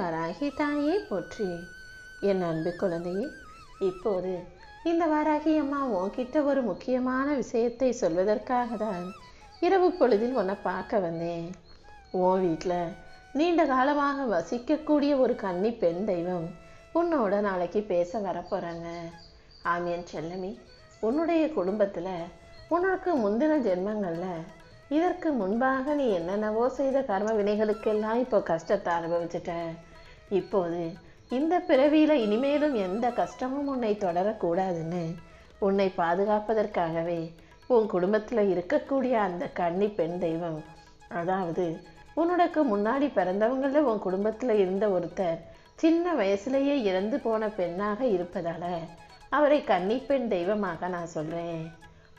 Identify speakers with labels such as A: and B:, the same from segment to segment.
A: வராகி தாயே போற்றி. என் அன்பு குழந்தையே இப்போது இந்த வராகி அம்மா உன்கிட்ட ஒரு முக்கியமான விஷயத்தை சொல்வதற்காக தான் இரவு பொழுதில் உன்னை பார்க்க வந்தேன். உன் வீட்டில் நீண்ட காலமாக வசிக்கக்கூடிய ஒரு கன்னி பெண் தெய்வம் உன்னோட நாளைக்கு பேச வரப்போகிறாங்க ஆமியன் செல்லமி. உன்னுடைய குடும்பத்தில் உனக்கு முந்தின ஜென்மங்களில் இதற்கு முன்பாக நீ என்னென்னவோ செய்த கர்ம வினைகளுக்கெல்லாம் இப்போ கஷ்டத்தை அனுபவிச்சிட்ட இப்போது இந்த பிறவியில் இனிமேலும் எந்த கஷ்டமும் உன்னை தொடரக்கூடாதுன்னு உன்னை பாதுகாப்பதற்காகவே உன் குடும்பத்தில் இருக்கக்கூடிய அந்த கன்னி பெண் தெய்வம் அதாவது உன்னோடக்கு முன்னாடி பிறந்தவங்களில் உன் குடும்பத்தில் இருந்த ஒருத்தர் சின்ன வயசுலேயே இறந்து போன பெண்ணாக இருப்பதால் அவரை கன்னி பெண் தெய்வமாக நான் சொல்கிறேன்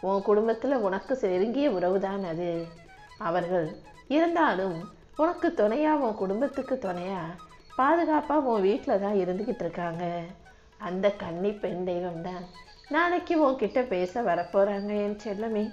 A: உன் குடும்பத்தில் உனக்கு நெருங்கிய உறவுதான் அது. அவர்கள் இருந்தாலும் உனக்கு துணையாக உன் குடும்பத்துக்கு துணையாக பாதுகாப்பாக உன் வீட்டில் தான் இருந்துக்கிட்டு இருக்காங்க. அந்த கன்னி பெண் தெய்வம் தான் நாளைக்கு உன்கிட்ட பேச வரப்போகிறாங்க என் செல்லமே.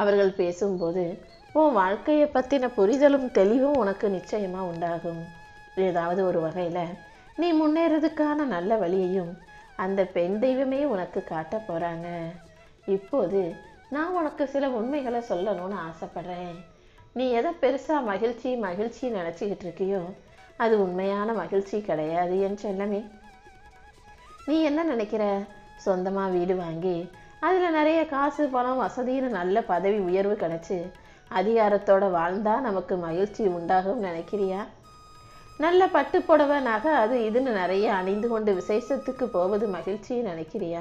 A: அவர்கள் பேசும்போது உன் வாழ்க்கையை பற்றின புரிதலும் தெளிவும் உனக்கு நிச்சயமாக உண்டாகும். ஏதாவது ஒரு வகையில் நீ முன்னேறதுக்கான நல்ல வழியையும் அந்த பெண் தெய்வமே உனக்கு காட்ட போகிறாங்க இப்போது நான் உனக்கு சில உண்மைகளை சொல்லணும்னு ஆசைப்படுறேன். நீ எதை பெருசாக மகிழ்ச்சி மகிழ்ச்சி நினச்சிக்கிட்டு இருக்கியோ அது உண்மையான மகிழ்ச்சி கிடையாது என் செல்லமே. நீ என்ன நினைக்கிற? சொந்தமாக வீடு வாங்கி அதில் நிறைய காசு பணம் வசதின்னு நல்ல பதவி உயர்வு கிடச்சி அதிகாரத்தோட வாழ்ந்தால் நமக்கு மகிழ்ச்சி உண்டாகும் நினைக்கிறியா? நல்ல பட்டு புடவை நகை அது இதுன்னு நிறைய அணிந்து கொண்டு விசேஷத்துக்கு போவது மகிழ்ச்சின்னு நினைக்கிறியா?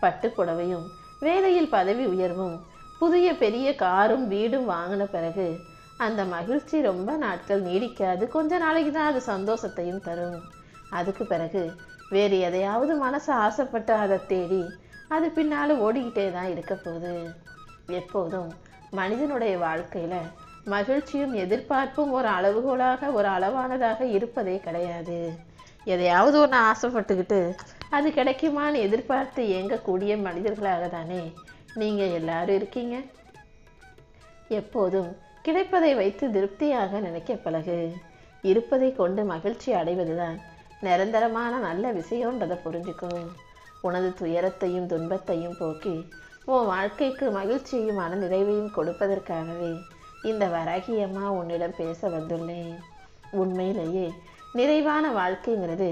A: பட்டு புடவையும் வேலையில் பதவி உயர்வும் புதிய பெரிய காரும் வீடும் வாங்கின பிறகு அந்த மகிழ்ச்சி ரொம்ப நாட்கள் நீடிக்காது. கொஞ்ச நாளைக்கு தான் அது சந்தோஷத்தையும் தரும். அதுக்கு பிறகு வேறு எதையாவது மனசு ஆசைப்பட்டு அதை தேடி அது பின்னால் ஓடிக்கிட்டே தான் இருக்க போகுது. எப்போதும் மனிதனுடைய வாழ்க்கையில் மகிழ்ச்சியும் எதிர்பார்ப்பும் ஒரு அளவுகோலாக ஒரு அளவானதாக இருப்பதே கிடையாது. எதையாவது ஒன்று ஆசைப்பட்டுக்கிட்டு அது கிடைக்குமான்னு எதிர்பார்த்து இயங்கக்கூடிய மனிதர்களாக தானே நீங்கள் எல்லாரும் இருக்கீங்க? எப்போதும் கிடைப்பதை வைத்து திருப்தியாக நினைக்க பழகு. இருப்பதை கொண்டு மகிழ்ச்சி அடைவதுதான் நிரந்தரமான நல்ல விஷயம்ன்றதை புரிஞ்சுக்கும் உனது துயரத்தையும் துன்பத்தையும் போக்கி உன் வாழ்க்கைக்கு மகிழ்ச்சியும் மன நிறைவையும் கொடுப்பதற்காகவே இந்த வராகியம்மா உன்னிடம் பேச வந்துள்ளேன். உண்மையிலேயே நிறைவான வாழ்க்கைங்கிறது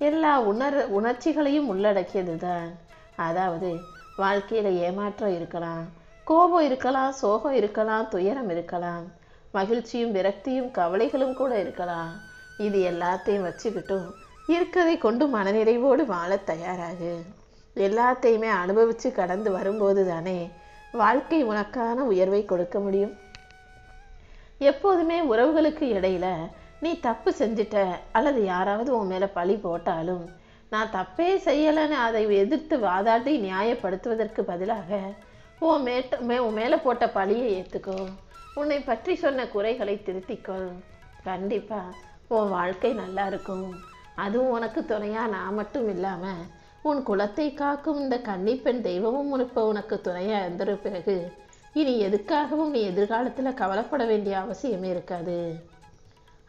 A: எல்லா உணர் உணர்ச்சிகளையும் உள்ளடக்கியது தான் அதாவது வாழ்க்கையில் ஏமாற்றம் இருக்கலாம் கோபம் இருக்கலாம் சோகம் இருக்கலாம் துயரம் இருக்கலாம் மகிழ்ச்சியும் விரக்தியும் கவலைகளும் கூட இருக்கலாம். இது எல்லாத்தையும் வச்சுக்கிட்டும் இருக்கதை கொண்டு மனநிறைவோடு வாழ தயாராகு. எல்லாத்தையுமே அனுபவித்து கடந்து வரும்போது தானே வாழ்க்கை உனக்கான உயர்வை கொடுக்க முடியும். எப்போதுமே உறவுகளுக்கு இடையில நீ தப்பு செஞ்சிட்ட அல்லது யாராவது உன் மேலே பழி போட்டாலும் நான் தப்பே செய்யலைன்னு அதை எதிர்த்து வாதாட்டி நியாயப்படுத்துவதற்கு பதிலாக உன் மேட்ட மே உன் மேலே போட்ட பழியை ஏற்றுக்கோ உன்னை பற்றி சொன்ன குறைகளை திருத்திக்கொள் கண்டிப்பாக உன் வாழ்க்கை நல்லா இருக்கும். அதுவும் உனக்கு துணையாக நான் மட்டும் இல்லாமல் உன் குலத்தை காக்கும் இந்த கன்னிப்பெண் தெய்வமும் இப்போ உனக்கு துணையாக இருந்த பிறகு இனி எதுக்காகவும் நீ எதிர்காலத்தில் கவலைப்பட வேண்டிய அவசியமே இருக்காது.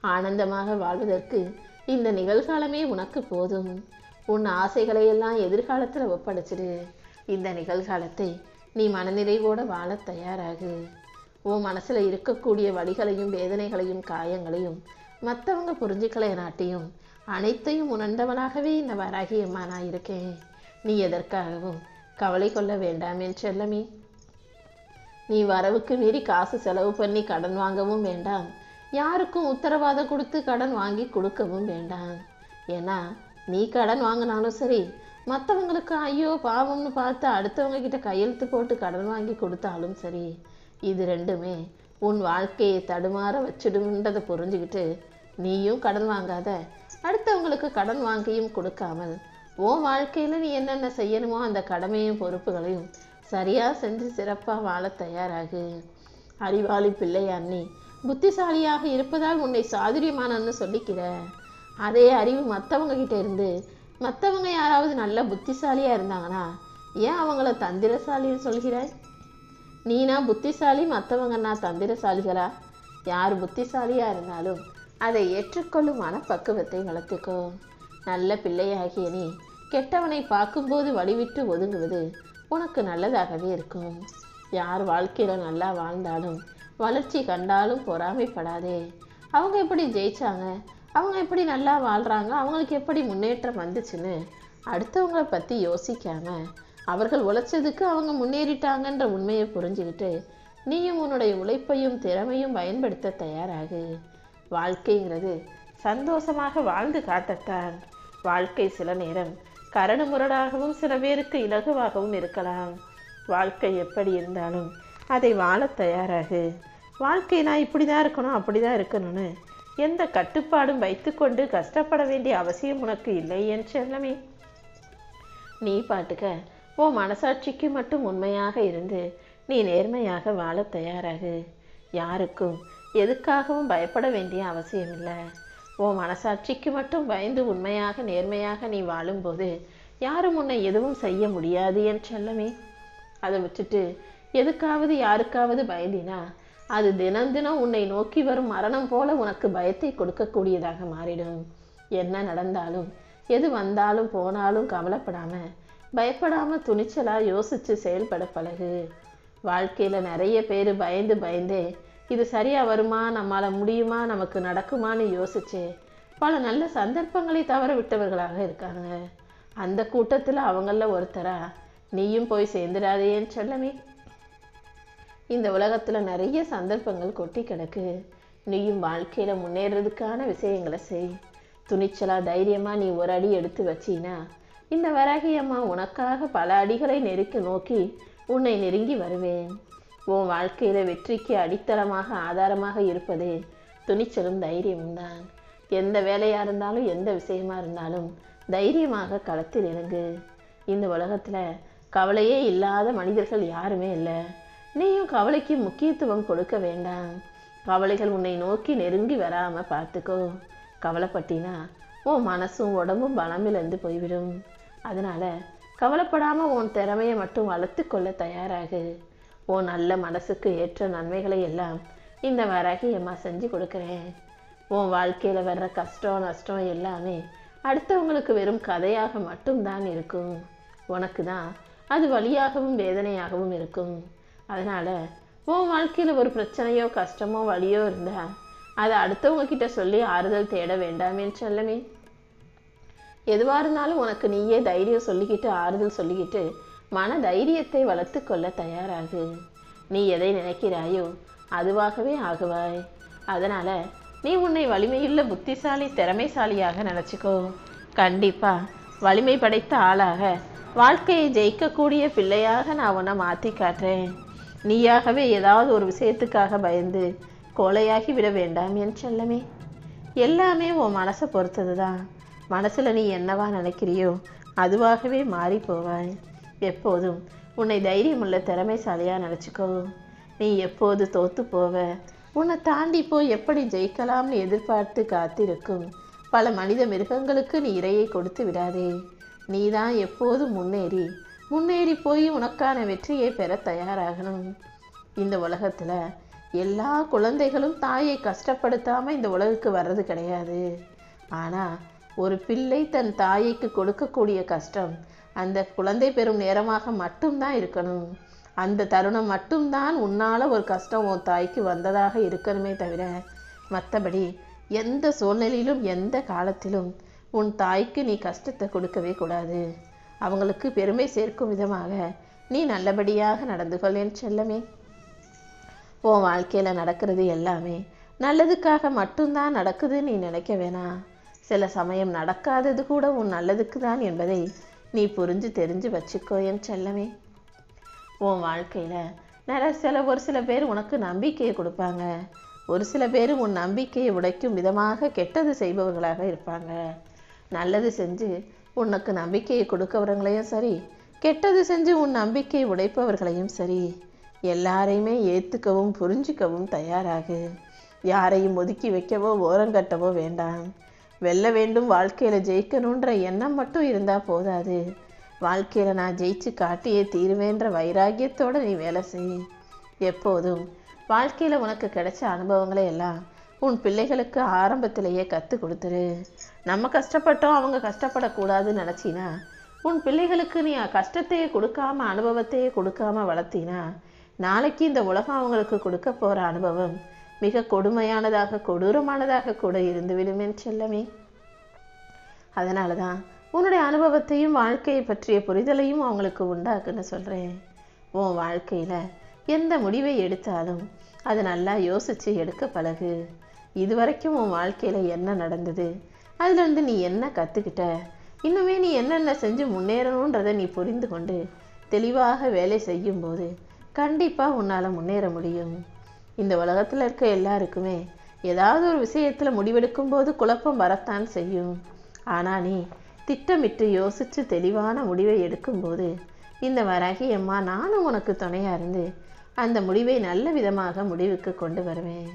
A: ஆனந்தமாக வாழ்வதற்கு இந்த நிகழ்காலமே உனக்கு போதும். உன் ஆசைகளை எல்லாம் எதிர்காலத்தில் ஒப்படைச்சிடு. இந்த நிகழ்காலத்தை நீ மனநிறைவோடு வாழ தயாராகு. உன் மனசில் இருக்கக்கூடிய வழிகளையும் வேதனைகளையும் காயங்களையும் மற்றவங்க புரிஞ்சுக்கலை நாட்டியும் அனைத்தையும் உணர்ந்தவனாகவே இந்த வராகி அம்மா நான் இருக்கேன். நீ எதற்காகவும் கவலை கொள்ள வேண்டாம் என் செல்லமே. நீ வரவுக்கு மீறி காசு செலவு பண்ணி கடன் வாங்கவும் வேண்டாம். யாருக்கும் உத்தரவாதம் கொடுத்து கடன் வாங்கி கொடுக்கவும் வேண்டாம். ஏன்னா நீ கடன் வாங்கினாலும் சரி மற்றவங்களுக்கு ஐயோ பாவம்னு பார்த்து அடுத்தவங்க கிட்ட கையெழுத்து போட்டு கடன் வாங்கி கொடுத்தாலும் சரி இது ரெண்டுமே உன் வாழ்க்கையை தடுமாற வச்சிடும்ன்றதை புரிஞ்சுக்கிட்டு நீயும் கடன் வாங்காத அடுத்தவங்களுக்கு கடன் வாங்கியும் கொடுக்காமல் உன் வாழ்க்கையில் நீ என்னென்ன செய்யணுமோ அந்த கடமையும் பொறுப்புகளையும் சரியாக செஞ்சு சிறப்பாக வாழ தயாராகு. அறிவாளி பிள்ளையார் நீ புத்திசாலியாக இருப்பதால் உன்னை சாதுரியமானன்னு சொல்லிக்கிற. அதே அறிவு மற்றவங்க கிட்ட இருந்து மற்றவங்க யாராவது நல்ல புத்திசாலியாக இருந்தாங்கன்னா ஏன் அவங்கள தந்திரசாலின்னு சொல்கிறாய்? நீனா புத்திசாலி மற்றவங்கன்னா தந்திரசாலிகளா? யார் புத்திசாலியாக இருந்தாலும் அதை ஏற்றுக்கொள்ளும் மனப்பக்குவத்தை வளர்த்துக்கோ. நல்ல பிள்ளையாகிய நீ கெட்டவனை பார்க்கும்போது வழிவிட்டு ஒதுங்குவது உனக்கு நல்லதாகவே இருக்கும். யார் வாழ்க்கையில் நல்லா வாழ்ந்தாலும் வளர்ச்சி கண்டாலும் பொறாமைப்படாதே. அவங்க எப்படி ஜெயிச்சாங்க? அவங்க எப்படி நல்லா வாழ்கிறாங்க அவங்களுக்கு எப்படி முன்னேற்றம் வந்துச்சுன்னு அடுத்தவங்கள பற்றி யோசிக்காம அவர்கள் உழைச்சதுக்கு அவங்க முன்னேறிட்டாங்கன்ற உண்மையை புரிஞ்சுக்கிட்டு நீயும் உன்னுடைய உழைப்பையும் திறமையும் பயன்படுத்த தயாராகு. வாழ்க்கைங்கிறது சந்தோஷமாக வாழ்ந்து காட்டத்தான் வாழ்க்கை சில நேரம் கரடு முரடாகவும் சில பேருக்கு இலகுவாகவும் இருக்கலாம். வாழ்க்கை எப்படி இருந்தாலும் அதை வாழத் தயாராகு. வாழ்க்கை நான் இப்படி தான் இருக்கணும் அப்படி தான் இருக்கணும்னு எந்த கட்டுப்பாடும் வைத்துக்கொண்டு கஷ்டப்பட வேண்டிய அவசியம் உனக்கு இல்லை என் செல்லமே. நீ பாட்டுக்க உன் மனசாட்சிக்கு மட்டும் உண்மையாக இருந்து நீ நேர்மையாக வாழத் தயாராகு. யாருக்கும் எதுக்காகவும் பயப்பட வேண்டிய அவசியம் இல்லை. உன் மனசாட்சிக்கு மட்டும் பயந்து உண்மையாக நேர்மையாக நீ வாழும்போது யாரும் உன்னை எதுவும் செய்ய முடியாது என் செல்லமே. அதை விட்டுட்டு எதுக்காவது யாருக்காவது பயந்தினா அது தினம் தினம் உன்னை நோக்கி வரும் மரணம் போல உனக்கு பயத்தை கொடுக்கக்கூடியதாக மாறிடும். என்ன நடந்தாலும் எது வந்தாலும் போனாலும் கவலைப்படாம பயப்படாம துணிச்சலா யோசிச்சு செயல்பட பழகு. வாழ்க்கையில நிறைய பேர் பயந்து பயந்தே இது சரியா வருமா நம்மால முடியுமா நமக்கு நடக்குமான்னு யோசிச்சு பல நல்ல சந்தர்ப்பங்களை தவற விட்டவர்களாக இருக்காங்க. அந்த கூட்டத்தில் அவங்கள ஒருத்தரா நீயும் போய் சேர்ந்துடாதேன்னு சொல்லமே இந்த உலகத்தில் நிறைய சந்தர்ப்பங்கள் கொட்டி கிடக்கு. நீயும் வாழ்க்கையில் முன்னேறதுக்கான விஷயங்களை செய். துணிச்சலாக தைரியமாக நீ ஒரு அடி எடுத்து வச்சினா இந்த வராகி அம்மா உனக்காக பல அடிகளை நெருக்கி நோக்கி உன்னை நெருங்கி வருவேன். உன் வாழ்க்கையில் வெற்றிக்கு அடித்தளமாக ஆதாரமாக இருப்பதே துணிச்சலும் தைரியமும் தான். எந்த வேலையாக இருந்தாலும் எந்த விஷயமா இருந்தாலும் தைரியமாக களத்தில் இறங்கு. இந்த உலகத்தில் கவலையே இல்லாத மனிதர்கள் யாருமே இல்லை. நீயும் கவலைக்கு முக்கியத்துவம் கொடுக்க வேண்டாம். கவலைகள் உன்னை நோக்கி நெருங்கி வராமல் பார்த்துக்கோ. கவலைப்பட்டினா உன் மனசும் உடம்பும் பலமிழந்து போய்விடும். அதனால் கவலைப்படாமல் உன் திறமையை மட்டும் வளர்த்து கொள்ள தயாராகு. உன் நல்ல மனசுக்கு ஏற்ற நன்மைகளை எல்லாம் இந்த வராகி அம்மா செஞ்சு கொடுக்குறேன். உன் வாழ்க்கையில் வர்ற கஷ்டம் நஷ்டம் எல்லாமே அடுத்தவங்களுக்கு வெறும் கதையாக மட்டும்தான் இருக்கும். உனக்கு தான் அது வழியாகவும் வேதனையாகவும் இருக்கும். அதனால் உன் வாழ்க்கையில் ஒரு பிரச்சனையோ கஷ்டமோ வலியோ இருந்தா அதை அடுத்தவங்க கிட்ட சொல்லி ஆறுதல் தேட வேண்டாமே சொல்லமே எதுவாக இருந்தாலும் உனக்கு நீயே தைரியம் சொல்லிக்கிட்டு ஆறுதல் சொல்லிக்கிட்டு மன தைரியத்தை வளர்த்து கொள்ள தயாராகு. நீ எதை நினைக்கிறாயோ அதுவாகவே ஆகுவாய். அதனால் நீ உன்னை வலிமையுள்ள புத்திசாலி திறமைசாலியாக நினச்சிக்கோ. கண்டிப்பாக வலிமை படைத்த ஆளாக வாழ்க்கையை ஜெயிக்கக்கூடிய பிள்ளையாக நான் உன்னை மாற்றி காட்டுறேன். நீயாகவே ஏதாவது ஒரு விஷயத்துக்காக பயந்து கோலையாகி விட வேண்டாம் என் செல்லமே. எல்லாமே உன் மனசை பொறுத்தது தான் மனசில் நீ என்னவா நினைக்கிறியோ அதுவாகவே மாறி போவாய். எப்போதும் உன்னை தைரியமுள்ள திறமைசாலியாக நினச்சிக்கோ. நீ எப்போது தோத்து போவ உன்னை தாண்டி போய் எப்படி ஜெயிக்கலாம்னு எதிர்பார்த்து காத்திருக்கும் பல மனித மிருகங்களுக்கு நீ இரையை கொடுத்து விடாதே. நீ தான் எப்போதும் முன்னேறி முன்னேறி போய் உனக்கான வெற்றியை பெற தயாராகணும். இந்த உலகத்தில் எல்லா குழந்தைகளும் தாயை கஷ்டப்படுத்தாமல் இந்த உலகுக்கு வர்றது கிடையாது. ஆனால் ஒரு பிள்ளை தன் தாய்க்கு கொடுக்கக்கூடிய கஷ்டம் அந்த குழந்தை பெறும் நேரமாக மட்டும்தான் இருக்கணும். அந்த தருணம் மட்டும்தான் உன்னால் ஒரு கஷ்டம் உன் தாய்க்கு வந்ததாக இருக்கணுமே தவிர மற்றபடி எந்த சூழ்நிலையிலும் எந்த காலத்திலும் உன் தாய்க்கு நீ கஷ்டத்தை கொடுக்கவே கூடாது. அவங்களுக்கு பெருமை சேர்க்கும் விதமாக நீ நல்லபடியாக நடந்து கொள் என் செல்லமே. உன் வாழ்க்கையில் நடக்கிறது எல்லாமே நல்லதுக்காக மட்டும்தான் நடக்குதுன்னு நீ நினைக்க வேணாம் சில சமயம் நடக்காதது கூட உன் நல்லதுக்கு தான் என்பதை நீ புரிஞ்சு தெரிஞ்சு வச்சுக்கோ என் செல்லமே. உன் வாழ்க்கையில் நிறைய சில ஒரு சில பேர் உனக்கு நம்பிக்கையை கொடுப்பாங்க. ஒரு சில பேர் உன் நம்பிக்கையை உடைக்கும் விதமாக கெட்டது செய்பவர்களாக இருப்பாங்க. நல்லது செஞ்சு உனக்கு நம்பிக்கையை கொடுக்கவர்களையும் சரி கெட்டது செஞ்சு உன் நம்பிக்கையை உடைப்பவர்களையும் சரி எல்லாரையுமே ஏற்றுக்கவும் புரிஞ்சுக்கவும் தயாராகு. யாரையும் ஒதுக்கி வைக்கவோ ஓரங்கட்டவோ வேண்டாம். வெல்ல வேண்டும் வாழ்க்கையில் ஜெயிக்கணுன்ற எண்ணம் மட்டும் இருந்தால் போதாது. வாழ்க்கையில் நான் ஜெயிச்சு காட்டியே தீருவேன்ற வைராகியத்தோடு நீ வேலை செய். எப்போதும் வாழ்க்கையில் உனக்கு கிடைச்ச அனுபவங்களை எல்லாம் உன் பிள்ளைகளுக்கு ஆரம்பத்திலேயே கற்றுக் கொடுத்துரு. நம்ம கஷ்டப்பட்டோம் அவங்க கஷ்டப்படக்கூடாதுன்னு நினச்சினா உன் பிள்ளைகளுக்கு நீ கஷ்டத்தையே கொடுக்காம அனுபவத்தையே கொடுக்காம வளர்த்தினா நாளைக்கு இந்த உலகம் அவங்களுக்கு கொடுக்க போகிற அனுபவம் மிக கொடுமையானதாக கொடூரமானதாக கூட இருந்து விடுமேன் செல்லமே. அதனால தான் உன்னுடைய அனுபவத்தையும் வாழ்க்கையை பற்றிய புரிதலையும் அவங்களுக்கு உண்டாக்குன்னு சொல்கிறேன் உன் வாழ்க்கையில் எந்த முடிவை எடுத்தாலும் அதை நல்லா யோசித்து எடுக்க பழகு. இது வரைக்கும் உன் வாழ்க்கையில் என்ன நடந்தது? அதுலேருந்து நீ என்ன கற்றுக்கிட்ட இன்னுமே நீ என்னென்ன செஞ்சு முன்னேறணுன்றதை நீ புரிந்து கொண்டு தெளிவாக வேலை செய்யும்போது கண்டிப்பாக உன்னால் முன்னேற முடியும். இந்த உலகத்தில் இருக்க எல்லாருக்குமே ஏதாவது ஒரு விஷயத்தில் முடிவெடுக்கும் போது குழப்பம் வரத்தான் செய்யும். ஆனால் நீ திட்டமிட்டு யோசித்து தெளிவான முடிவை எடுக்கும்போது இந்த வராகி அம்மா நானும் உனக்கு துணையாக இருந்து அந்த முடிவை நல்ல விதமாக முடிவுக்கு கொண்டு வருவேன்.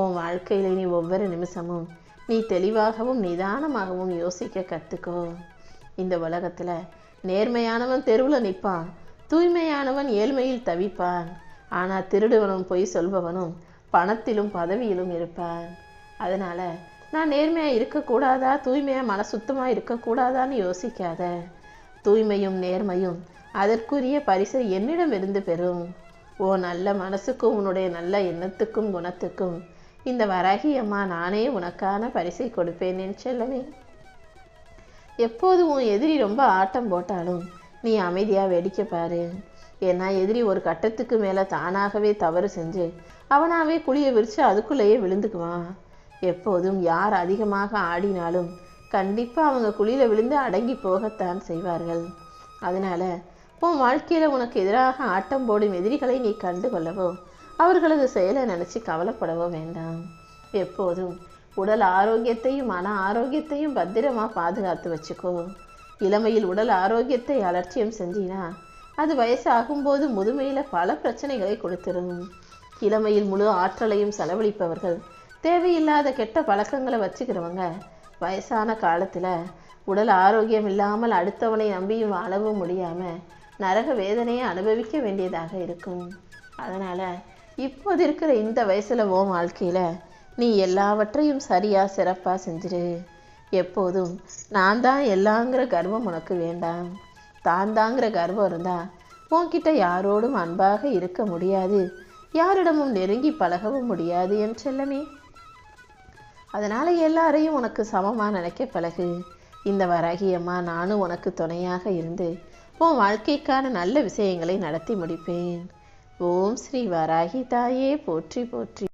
A: உன் வாழ்க்கையில் நீ ஒவ்வொரு நிமிஷமும் நீ தெளிவாகவும் நிதானமாகவும் யோசிக்க கற்றுக்கோ இந்த உலகத்தில் நேர்மையானவன் தெருவில் நிற்பான் தூய்மையானவன் ஏழ்மையில் தவிப்பான். ஆனால் திருடுவனும் பொய் சொல்பவனும் பணத்திலும் பதவியிலும் இருப்பான். அதனால் நான் நேர்மையாக இருக்கக்கூடாதா தூய்மையாக மன சுத்தமாக இருக்கக்கூடாதான்னு யோசிக்காத. தூய்மையும் நேர்மையும் அதற்குரிய பரிசை என்னிடம் இருந்து பெறும். ஓ நல்ல மனசுக்கும் உன்னுடைய நல்ல எண்ணத்துக்கும் குணத்துக்கும் இந்த வராகி அம்மா நானே உனக்கான பரிசை கொடுப்பேன் என் எப்போது உன் எதிரி ரொம்ப ஆட்டம் போட்டாலும் நீ அமைதியாக வேடிக்கை பாரு. ஏன்னா எதிரி ஒரு கட்டத்துக்கு மேலே தானாகவே தவறு செஞ்சு அவனாகவே குழியை விரித்து அதுக்குள்ளேயே விழுந்துக்குவான். எப்போதும் யார் அதிகமாக ஆடினாலும் கண்டிப்பாக அவங்க குழியில் விழுந்து அடங்கி போகத்தான் செய்வார்கள். அதனால் உன் வாழ்க்கையில் உனக்கு எதிராக ஆட்டம் போடும் எதிரிகளை நீ கண்டு கொள்ளவோ அவர்களது செயலை நினச்சி கவலைப்படவோ வேண்டாம். எப்போதும் உடல் ஆரோக்கியத்தையும் மன ஆரோக்கியத்தையும் பத்திரமா பாதுகாத்து வச்சுக்கோ. இளமையில் உடல் ஆரோக்கியத்தை அலட்சியம் செஞ்சினா அது வயசாகும்போது முதுமையில் பல பிரச்சனைகளை கொடுத்துரும். இளமையில் முழு ஆற்றலையும் செலவழிப்பவர்கள் தேவையில்லாத கெட்ட பழக்கங்களை வச்சுக்கிறவங்க வயசான காலத்தில் உடல் ஆரோக்கியம் இல்லாமல் அடுத்தவனை நம்பியும் வாழவும் முடியாமல் நரக வேதனையை அனுபவிக்க வேண்டியதாக இருக்கும். அதனால் இப்போது இருக்கிற இந்த வயசில் ஓ வாழ்க்கையில் நீ எல்லாவற்றையும் சரியாக சிறப்பாக செஞ்சிரு. எப்போதும் நான் தான் எல்லாங்கிற கர்வம் உனக்கு வேண்டாம். தான் தாங்கிற கர்வம் இருந்தால் உன்கிட்ட யாரோடும் அன்பாக இருக்க முடியாது. யாரிடமும் நெருங்கி பழகவும் முடியாது என் செல்லமே. அதனால் எல்லாரையும் உனக்கு சமமாக நினைக்க பழகு. இந்த வராகியம்மா நானும் உனக்கு துணையாக இருந்து உன் வாழ்க்கைக்கான நல்ல விஷயங்களை நடத்தி முடிப்பேன். ஓம் ஸ்ரீ வராகி தாயே போற்றி போற்றி.